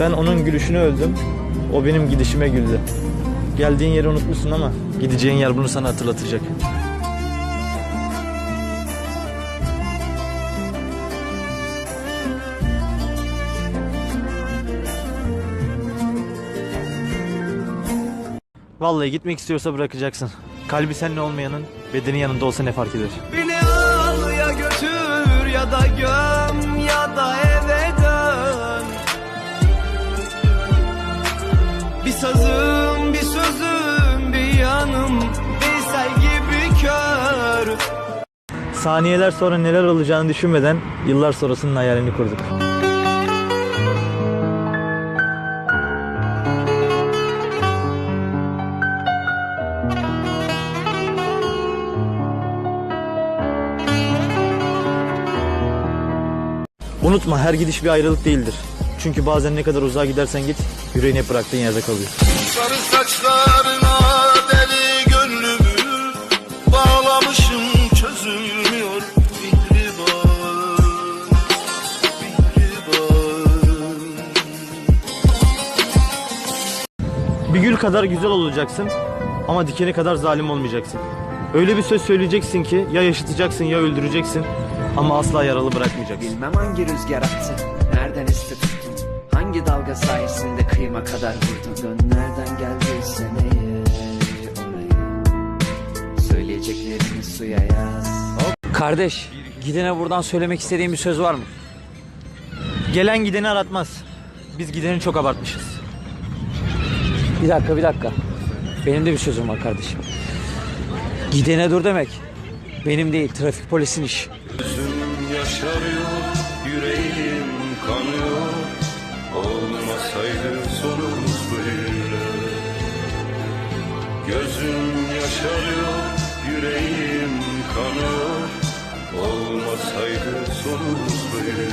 Ben onun gülüşünü öldüm. O benim gidişime güldü. Geldiğin yeri unutmuşsun ama gideceğin yer bunu sana hatırlatacak. Vallahi gitmek istiyorsa bırakacaksın. Kalbi seninle olmayanın bedeni yanında olsa ne fark eder? Beni al ya götür ya da göm sazım bir sözüm bir yanım Veysel gibi kör Saniyeler sonra neler olacağını düşünmeden yıllar sonrasının hayalini kurduk. Unutma her gidiş bir ayrılık değildir. Çünkü bazen ne kadar uzağa gidersen git, yüreğin hep bıraktığın yerde kalıyor. Sarı saçlarına deli gönlümü Bağlamışım çözülmüyor Mihriban Bir gül kadar güzel olacaksın ama dikeni kadar zalim olmayacaksın. Öyle bir söz söyleyeceksin ki ya yaşatacaksın ya öldüreceksin ama asla yaralı bırakmayacaksın. Bilmem hangi rüzgar attı Nereden esti Hangi dalga sayesinde kıyma kadar vurdun Dön nereden geldiyse neye oraya Söyleyeceklerini suya yaz Kardeş, gidene buradan söylemek istediğin bir söz var mı? Gelen gideni aratmaz. Biz gideni çok abartmışız. Bir dakika, bir dakika. Benim de bir sözüm var kardeşim. Gidene dur demek. Benim değil, trafik polisin işi. Gözüm yaşarıyor Yüreğim kanıyor sonumuz böyle Gözüm yaşarıyor Yüreğim kanıyor Olmasaydı sonumuz böyle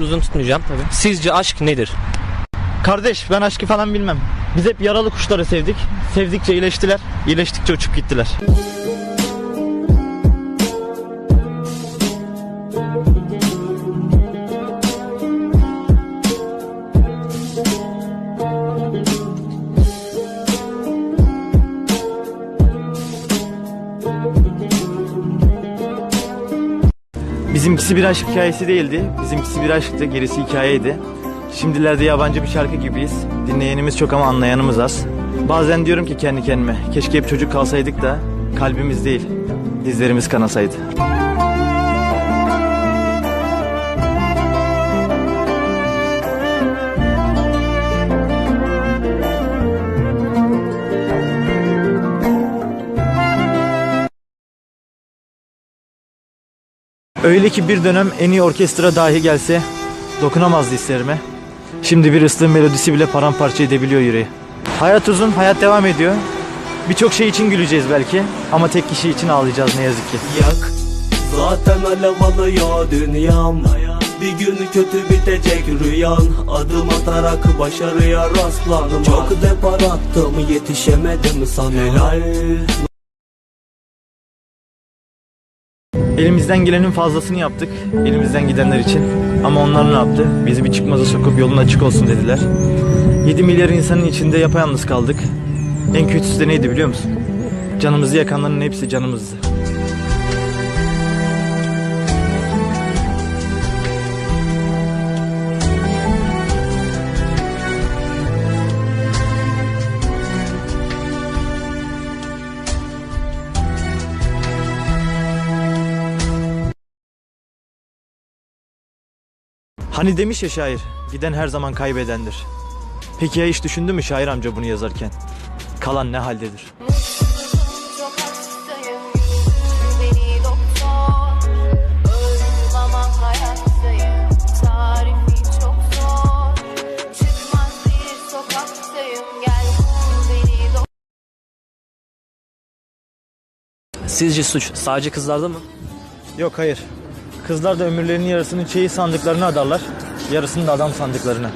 uzun tutmayacağım. Sizce aşk nedir? Kardeş ben aşkı falan bilmem. Biz hep yaralı kuşları sevdik. Sevdikçe iyileştiler. iyileştikçe uçup gittiler. Bizimkisi bir aşk hikayesi değildi. Bizimkisi bir aşktı, gerisi hikayeydi. Şimdilerde yabancı bir şarkı gibiyiz. Dinleyenimiz çok ama anlayanımız az. Bazen diyorum ki kendi kendime, keşke hep çocuk kalsaydık da kalbimiz değil, dizlerimiz kanasaydı. Öyle ki bir dönem en iyi orkestra dahi gelse dokunamazdı hislerime. Şimdi bir ıslığın melodisi bile paramparça edebiliyor yüreği. Hayat uzun, hayat devam ediyor. Birçok şey için güleceğiz belki ama tek kişi için ağlayacağız ne yazık ki. Yak Zaten alev alıyor dünyam Bir gün kötü bitecek rüyan Adım atarak başarıya rastlanma Çok depar attım yetişemedim sana Helal Elimizden gelenin fazlasını yaptık elimizden gidenler için. Ama onlar ne yaptı? Bizi bir çıkmaza sokup yolun açık olsun dediler. 7 milyar insanın içinde yapayalnız kaldık. En kötüsü de neydi biliyor musun? Canımızı yakanların hepsi canımızdı. Hani demiş ya şair, giden her zaman kaybedendir. Peki ya hiç düşündü mü şair amca bunu yazarken? Kalan ne haldedir? Sizce suç sadece kızlarda mı? Yok hayır. Kızlar da ömürlerinin yarısını çeyiz sandıklarına adarlar, yarısını da adam sandıklarına.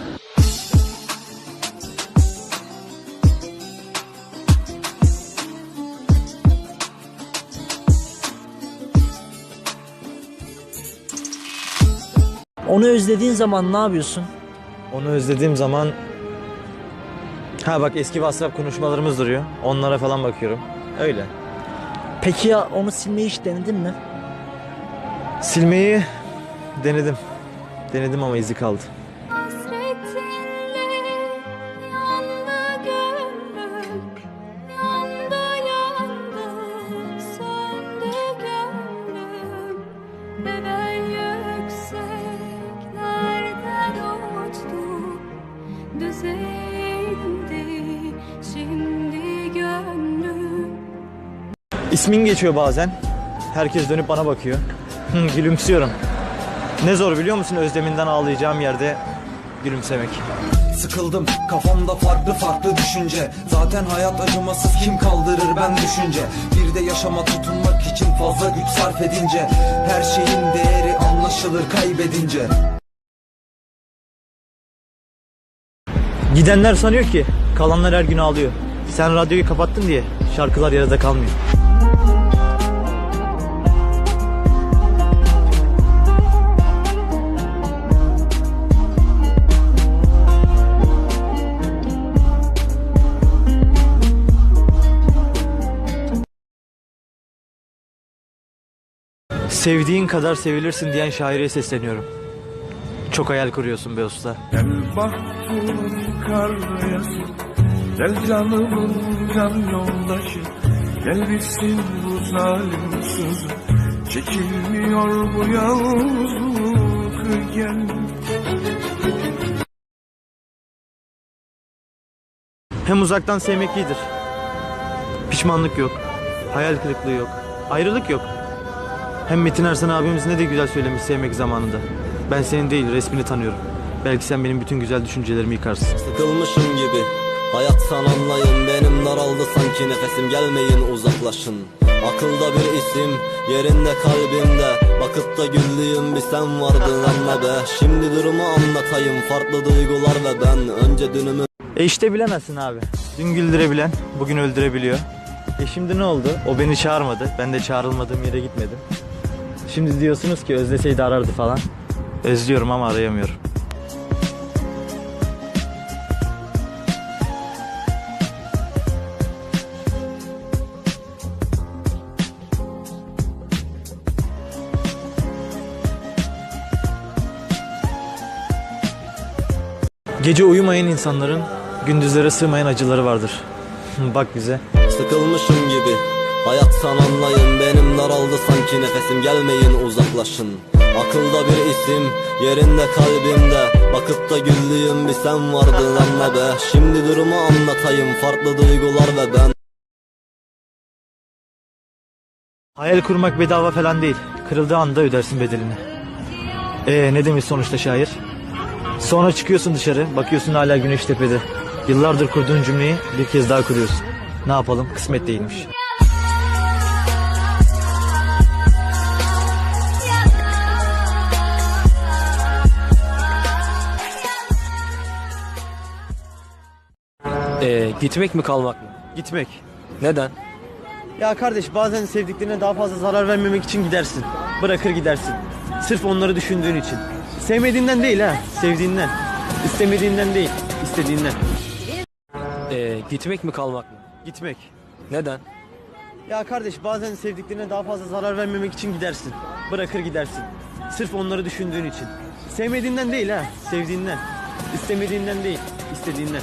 Onu özlediğin zaman ne yapıyorsun? Onu özlediğim zaman... Ha bak eski WhatsApp konuşmalarımız duruyor. Onlara falan bakıyorum. Öyle. Peki ya onu silmeyi hiç denedin mi? Silmeyi denedim. Denedim ama izi kaldı. İsmin geçiyor bazen. Herkes dönüp bana bakıyor. Hı, Gülümsüyorum. Ne zor biliyor musun özleminden ağlayacağım yerde gülümsemek. Sıkıldım kafamda farklı farklı düşünce Zaten hayat acımasız kim kaldırır ben düşünce Bir de yaşama tutunmak için fazla güç sarf edince Her şeyin değeri anlaşılır kaybedince Gidenler sanıyor ki kalanlar her gün ağlıyor. Sen radyoyu kapattın diye şarkılar yarıda kalmıyor. Sevdiğin kadar sevilirsin diyen şaire sesleniyorum. Çok hayal kuruyorsun be usta. Gel yazı Gel canımın can yoldaşı Gel bitsin bu zalim sözü Çekilmiyor bu yalnızlık Gel Hem uzaktan sevmek iyidir. Pişmanlık yok. Hayal kırıklığı yok. Ayrılık yok. Hem Metin Ersan abimiz ne de güzel söylemiş sevmek zamanında. Ben senin değil resmini tanıyorum. Belki sen benim bütün güzel düşüncelerimi yıkarsın. Sıkılmışım gibi Hayattan anlayın benim daraldı sanki nefesim gelmeyin uzaklaşın Akılda bir isim yerinde kalbimde Bakıp da güldüğüm bir sen vardın anla be Şimdi durumu anlatayım farklı duygular ve ben Önce dünümü E işte bilemezsin abi. Dün güldürebilen bugün öldürebiliyor. E şimdi ne oldu? O beni çağırmadı. Ben de çağrılmadığım yere gitmedim. Şimdi diyorsunuz ki özleseydi arardı falan. Özlüyorum ama arayamıyorum. Gece uyumayan insanların gündüzlere sığmayan acıları vardır. Bak bize. Sıkılmışım gibi Hayattan anlayın benim daraldı sanki nefesim gelmeyin uzaklaşın Akılda bir isim yerinde kalbimde Bakıp da güldüğüm bir sen vardın anla be Şimdi durumu anlatayım farklı duygular ve ben Hayal kurmak bedava falan değil. Kırıldığı anda ödersin bedelini. Ee ne demiş sonuçta şair? Sonra çıkıyorsun dışarı, bakıyorsun hala güneş tepede. Yıllardır kurduğun cümleyi bir kez daha kuruyorsun. Ne yapalım? Kısmet değilmiş. Ee, gitmek mi kalmak mı? Gitmek. Neden? Ya kardeş bazen sevdiklerine daha fazla zarar vermemek için gidersin. Bırakır gidersin. Sırf onları düşündüğün için. Sevmediğinden değil ha, sevdiğinden. İstemediğinden değil, istediğinden. Ee, gitmek mi kalmak mı? Gitmek. Neden? Ya kardeş bazen sevdiklerine daha fazla zarar vermemek için gidersin. Bırakır gidersin. Sırf onları düşündüğün için. Sevmediğinden değil ha, sevdiğinden. İstemediğinden değil, istediğinden.